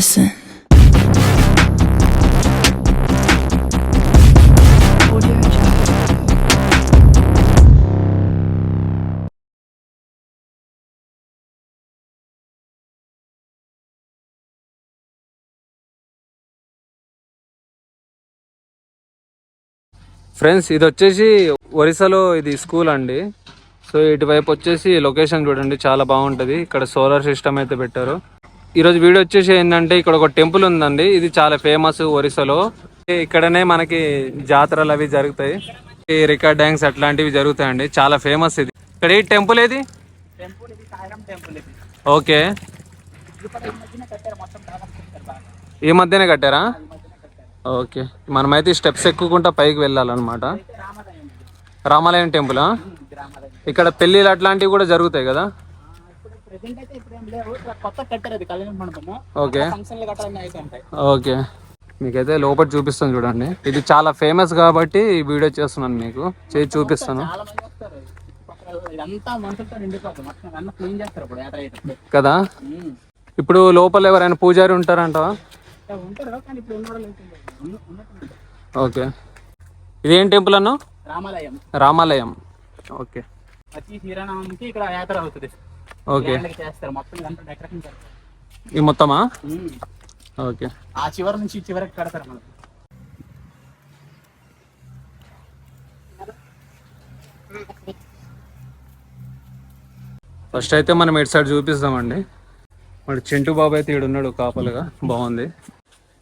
Listen. Friends ఇది వచ్చేసి ఒరిస్సాలో ఇది స్కూల్ అండి. సో ఇటువైపు వచ్చేసి లొకేషన్ చూడండి చాలా బాగుంటుంది. ఇక్కడ సోలార్ సిస్టమ్ అయితే పెట్టారు. ఈరోజు వీడియో వచ్చేసి ఏంటంటే ఇక్కడ ఒక టెంపుల్ ఉందండి. ఇది చాలా ఫేమస్ ఒరిస్సాలో. ఇక్కడనే మనకి జాతరలు అవి జరుగుతాయి. ఈ రికార్డ్ డ్యాన్స్ అట్లాంటివి జరుగుతాయండి. చాలా ఫేమస్ ఇది. ఇక్కడ ఈ టెంపుల్ ఏది? ఓకే. ఈ మధ్యనే కట్టారు? ఓకే. మనమైతే స్టెప్స్ ఎక్కుకుంటా పైకి వెళ్ళాలన్నమాట. రామాలయం టెంపులా? ఇక్కడ పెళ్ళిళ్ళు అట్లాంటివి కూడా జరుగుతాయి కదా? ప్రెసెంట్ అయితే ఇప్పుడు ఏం లేవు. కొత్త కట్టారు అది కళ్యాణ మండపము. ఓకే. ఫంక్షన్లు కట్టాలని అయితే ఉంటాయి. ఓకే. మీకైతే లోపల చూపిస్తాను చూడండి. ఇది చాలా ఫేమస్ కాబట్టి ఈ వీడియో చేస్తున్నాను మీకు. చేసి చూపిస్తాను. కదా. ఇప్పుడు లోపల ఎవరైనా పూజారి ఉంటారంటవా? ఇంకా ఉంటారు. కానీ ఇప్పుడు ఉన్న వాళ్ళు అయితే లేదు. ఉన్న- ఉన్నట్టు ఉంటారు. ఓకే. ఇదేం టెంపుల్ అన్నా? రామాలయం. రామాలయం. ఓకే. శ్రీరామకి ఇక్కడ యాత్ర అవుతుంది. ఓకే గ్రాండ్గా చేస్తారు. మొత్తం ఇదంతా డెకరేషన్ చేస్తారు. ఇది మొత్తమా. ఓకే ఆ చివరి నుంచి ఈ చివరికి కడతారు ఫస్ట్ అయితే మనం ఇటు సైడ్ చూపిస్తామండి. మరి చింటూ బాబు అయితే ఉన్నాడు కాపలుగా. బాగుంది.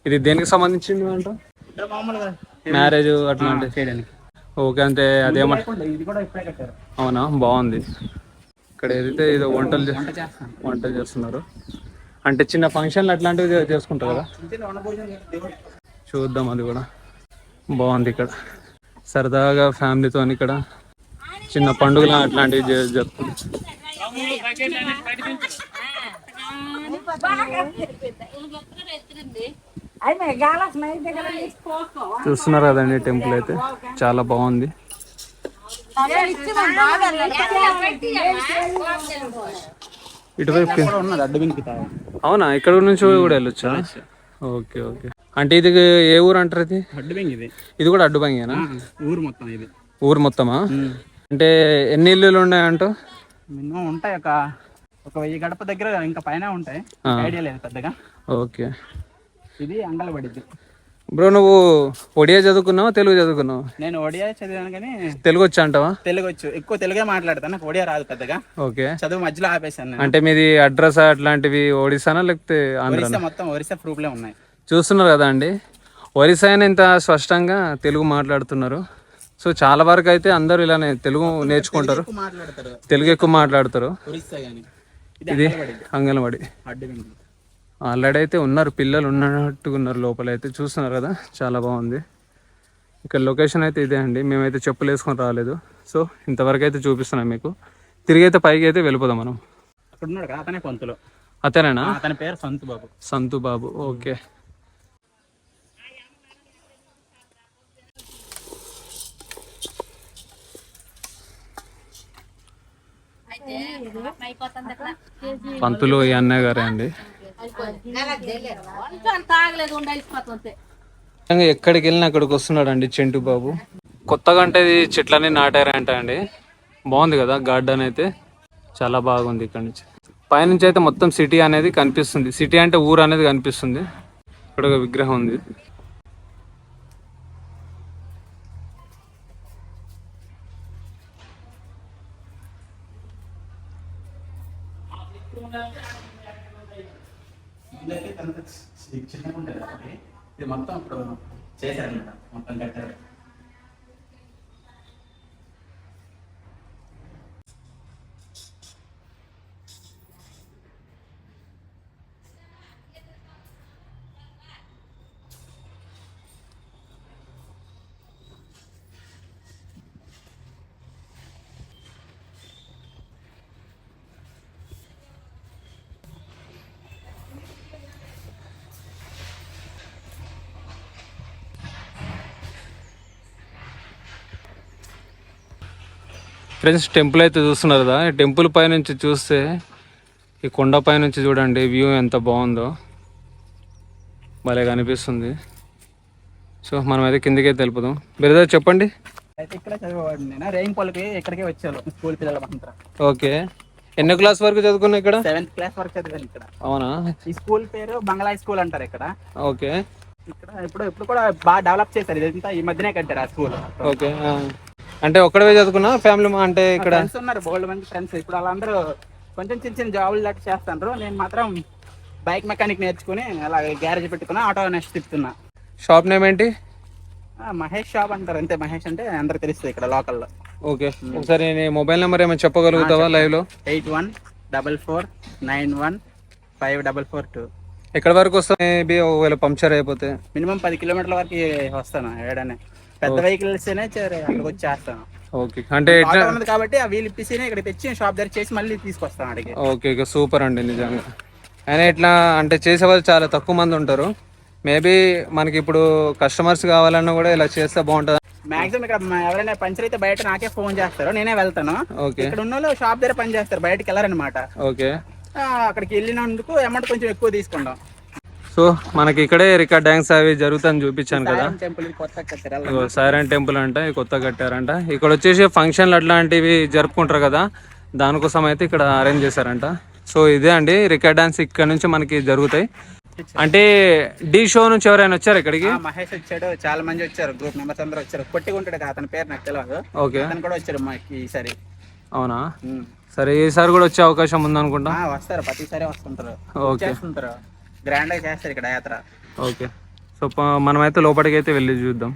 ఇది దేనికి సంబంధించింది అంట? మ్యారేజ్ అట్లాంటి. ఓకే అంటే అదేమో లేకుండా ఇది కూడా ఇప్పుడే కట్టారు. అవునా? బాగుంది. ఇక్కడ ఏదైతే ఏదో వంటలు వంట వంటలు చేస్తున్నారు. అంటే చిన్న ఫంక్షన్లు అట్లాంటివి చేసుకుంటారు కదా? చూద్దాం అది కూడా. బాగుంది ఇక్కడ. సరదాగా ఫ్యామిలీతో ఇక్కడ చిన్న పండుగలు అట్లాంటివి జ- చూస్తున్నారు కదండి టెంపుల్ అయితే. చాలా బాగుంది. ఇటువైపు అవునా? ఇక్కడ నుంచి కూడా వెళ్ళొచ్చా? Okay okay. అంటే ఇది ఏ ఊరు అంటారు ఇది? ఇది. ఇది కూడా అడ్డుబంగేనా? ఊరు మొత్తం ఇది. ఊరు మొత్తమా? అంటే ఎన్ని ఇల్లులు ఉన్నాయంటూ మినిమం ఉంటాయి ఒక ఒక వెయ్యి గడప దగ్గర ఇంకా పైన ఉంటాయి. ఐడియా లేదు పెద్దగా. ఓకే. ఇది అంగళబడిద్ది బ్రో నువ్వు ఒడియా చదువుకున్నావా తెలుగు చదువుకున్నావా? నేను ఒడియా చదివాను కానీ తెలుగు వచ్చా అంటావా? తెలుగు వచ్చు ఎక్కువ తెలుగే మాట్లాడతాను నాకు ఒడియా రాదు పెద్దగా. ఓకే. చదువు మధ్యలో ఆపేశాను అంటే మీది అడ్రస్ అట్లాంటివి ఒడిశానా లేకపోతే ఆంధ్ర మొత్తం ఒరిస్సా ప్రూఫ్లే ఉన్నాయి. చూస్తున్నారు కదా అండి. ఒరిస్సా అయినా ఇంత స్పష్టంగా తెలుగు మాట్లాడుతున్నారు. సో చాలా వరకు అయితే అందరూ ఇలానే తెలుగు నేర్చుకుంటారు. తెలుగు ఎక్కువ మాట్లాడతారు. ఇది అంగన్వాడి. ఆల్రెడీ అయితే ఉన్నారు పిల్లలు ఉన్నట్టుగా ఉన్నారు లోపల అయితే చూస్తున్నారు కదా చాలా బాగుంది. ఇక్కడ లొకేషన్ అయితే ఇదే అండి మేమైతే చెప్పులు వేసుకొని రాలేదు. సో ఇంతవరకు అయితే చూపిస్తున్నాం మీకు. తిరిగి అయితే పైకి అయితే వెళ్ళిపోదాం మనం. అక్కడ ఉన్నాడు కదా అతనే పంతులు. అతనేనా? అతని పేరు సంతు బాబు. సంతు బాబు ఓకే. పంతులు ఈ అన్నయ్య గారే అండి. ఎక్కడికి వెళ్ళినా అక్కడికి వస్తున్నాడు అండి చెంటు బాబు. కొత్తగా అంటే ఇది చెట్లన్నీ నాటారంట అండి బాగుంది కదా గార్డెన్ అయితే. చాలా బాగుంది ఇక్కడ నుంచి. పైనుంచి అయితే మొత్తం సిటీ అనేది కనిపిస్తుంది. సిటీ అంటే ఊరు అనేది కనిపిస్తుంది. ఇక్కడ ఒక విగ్రహం ఉంది. ముందైతే కనుక చిన్నగా ఉంటుంది ఇది మొత్తం ఇప్పుడు చేశారనమాట మొత్తం కట్టారు. ఫ్రెండ్స్ టెంపుల్ అయితే చూస్తున్నారు కదా. ఈ టెంపుల్ పై నుంచి చూస్తే ఈ కొండ పై నుంచి చూడండి వ్యూ ఎంత బాగుందో. భలే కనిపిస్తుంది. సో మనమైతే కిందికి తెలుపుదాం బ్రదర్ చెప్పండి. అయితే ఓకే. ఎన్నో క్లాస్ వరకు చదువుకున్నా ఇక్కడ? సెవెంత్ క్లాస్ వరకు చదివాను ఇక్కడ. అవునా? ఈ స్కూల్ పేరు బంగ్లా స్కూల్ అంటారు ఇక్కడ. ఓకే. ఇక్కడ ఇప్పుడు ఇప్పుడు కూడా బాగా డెవలప్ చేశారు. ఇదంతా ఈ మధ్యనే కట్టారు ఆ స్కూల్. ఓకే. అంటే ఒక్కడవే చదువుకున్నా ఫ్యామిలీ అంటే ఇక్కడ ఫ్రెండ్స్ ఉన్నారు బోల్డ్ మంది ఫ్రెండ్స్ ఇప్పుడు వాళ్ళందరూ కొంచెం చిన్న చిన్న జాబులు లాంటి చేస్తారు నేను మాత్రం బైక్ మెకానిక్ నేర్చుకుని అలా గ్యారేజ్ పెట్టుకుని ఆటో నెక్స్ట్ తిప్పుతున్నా. షాప్ నేమ్ ఏంటి? ఆ, మహేష్ షాప్ అంటారు. అంతే మహేష్ అంటే అందరికి తెలుస్తుంది ఇక్కడ లోకల్లో ఓకే. ఒకసారి నీ మొబైల్ నెంబర్ ఏమైనా చెప్పగలుగుతావా లైవ్లో? Eight one double four nine one five double four two. ఎక్కడి వరకు వస్తా మేబీ ఒకవేళ పంక్చర్ అయిపోతే. మినిమం పది కిలోమీటర్ల వరకు వస్తాను ఏడనే. పెద్ద వెహికల్స్ అక్కడికి వచ్చి చేస్తాను ఓకే. అంటే కాబట్టి ఆ వీల్ ఇప్పిసి ఇక్కడ తెచ్చి షాప్ దగ్గర చేసి మళ్ళీ తీసుకొస్తాను అడిగి ఓకే ఓకే. సూపర్ అండి నిజంగా. అయినా ఇట్లా అంటే చేసేవాళ్ళు చాలా తక్కువ మంది ఉంటారు. మేబీ మనకి ఇప్పుడు కస్టమర్స్ కావాలన్నా కూడా ఇలా చేస్తే బాగుంటుంది మాక్సిమం ఇక్కడ ఎవరైనా పంచర్ అయితే బయట నాకే ఫోన్ చేస్తారు నేనే వెళ్తాను. ఓకే. ఇక్కడ ఉన్న వాళ్ళు షాప్ దగ్గర పని చేస్తారు బయటకి వెళ్ళారనమాట. ఓకే. అక్కడికి వెళ్ళినందుకు అమౌంట్ కొంచెం ఎక్కువ తీసుకుంటాం. సో మనకి ఇక్కడే రికార్డ్ డ్యాన్స్ అవి జరుగుతాయని చూపించాను కదా. సైరన్ టెంపుల్ అంట కొత్త కట్టారంట. ఇక్కడ వచ్చేసి ఫంక్షన్లు అట్లాంటివి జరుపుకుంటారు కదా దానికోసం అయితే ఇక్కడ అరేంజ్ చేశారంట. సో ఇదే అండి రికార్డ్ డాన్స్ ఇక్కడ నుంచి మనకి జరుగుతాయి. అంటే డి షో నుంచి ఎవరైనా వచ్చారు ఇక్కడికి? మహేష్ వచ్చాడు చాలా మంది వచ్చారు గ్రూప్ మెంబర్స్ అందరూ వచ్చారు. కదా, అతని పేరు నాకు తెలియదు ఓకే. అతను కూడా వచ్చారు మాకు ఈసారి అవునా. సరే ఈసారి కూడా వచ్చే అవకాశం ఉందనుకుంటా. వస్తారు ప్రతిసారి వస్తుంటారు. ఓకే. గ్రాండ్గా చేస్తారు ఇక్కడ యాత్ర ఓకే సో మనమైతే లోపలికి అయితే వెళ్ళి చూద్దాం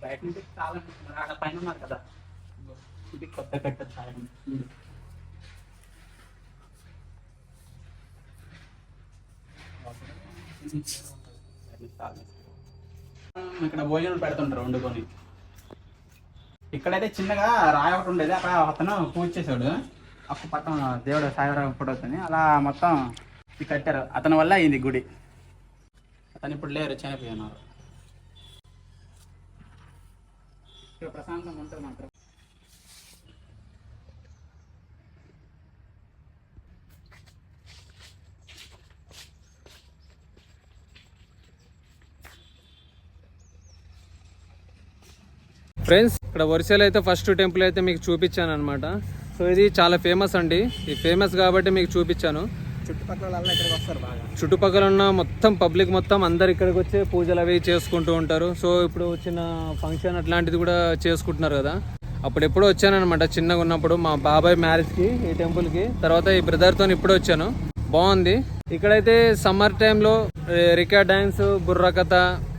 బయట నుంచి చాలా. ఆడ పైన ఉన్నారు కదా ఇది కొత్త. ఉమ్. ఇక్కడ భోజనం పెడుతుంటారు వండుకొని ఇక్కడైతే చిన్నగా రాయి ఒకటి ఉండేది. అక్కడ అతను పూజ చేశాడు. అప్పుడు పక్కన దేవుడు సాయిరాం ఫోటోతోని అలా మొత్తం ఇది కట్టారు. అతని వల్ల అయింది గుడి. అతను ఇప్పుడు లేరు చనిపోయినారు. ఇక్కడ ప్రశాంతంగా ఉంటుంది మాత్రం ఫ్రెండ్స్ ఇక్కడ వరిసెలు అయితే ఫస్ట్ టెంపుల్ అయితే మీకు చూపించాను అనమాట సో ఇది చాలా ఫేమస్ అండి. ఇది ఫేమస్ కాబట్టి మీకు చూపించాను. చుట్టుపక్కల ఉన్న మొత్తం పబ్లిక్ మొత్తం అందరు ఇక్కడికి వచ్చి పూజలు అవి చేసుకుంటూ ఉంటారు. సో ఇప్పుడు చిన్న ఫంక్షన్ అట్లాంటిది కూడా చేసుకుంటున్నారు కదా. అప్పుడు ఎప్పుడో వచ్చానమాట చిన్నగా ఉన్నప్పుడు మా బాబాయ్ మ్యారేజ్కి ఈ టెంపుల్కి తర్వాత ఈ బ్రదర్తో ఇప్పుడు వచ్చాను. బాగుంది. ఇక్కడైతే సమ్మర్ టైంలో రికా డ్యాన్స్ బుర్ర కథ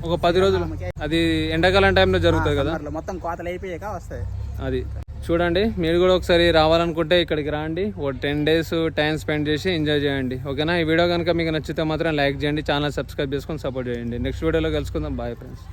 ఒక పది రోజులు. అది ఎండాకాలం టైంలో జరుగుతుంది కదా? మొత్తం కోతలు అయిపోయాక వస్తాయి. అది. చూడండి మీరు కూడా ఒకసారి రావాలనుకుంటే ఇక్కడికి రండి. ఓ టెన్ డేస్ టైం స్పెండ్ చేసి ఎంజాయ్ చేయండి. ఓకేనా? ఈ వీడియో కనుక మీకు నచ్చితే మాత్రం లైక్ చేయండి ఛానల్ సబ్స్క్రైబ్ చేసుకొని సపోర్ట్ చేయండి. నెక్స్ట్ వీడియోలో కలుసుకుందాం. Bye friends.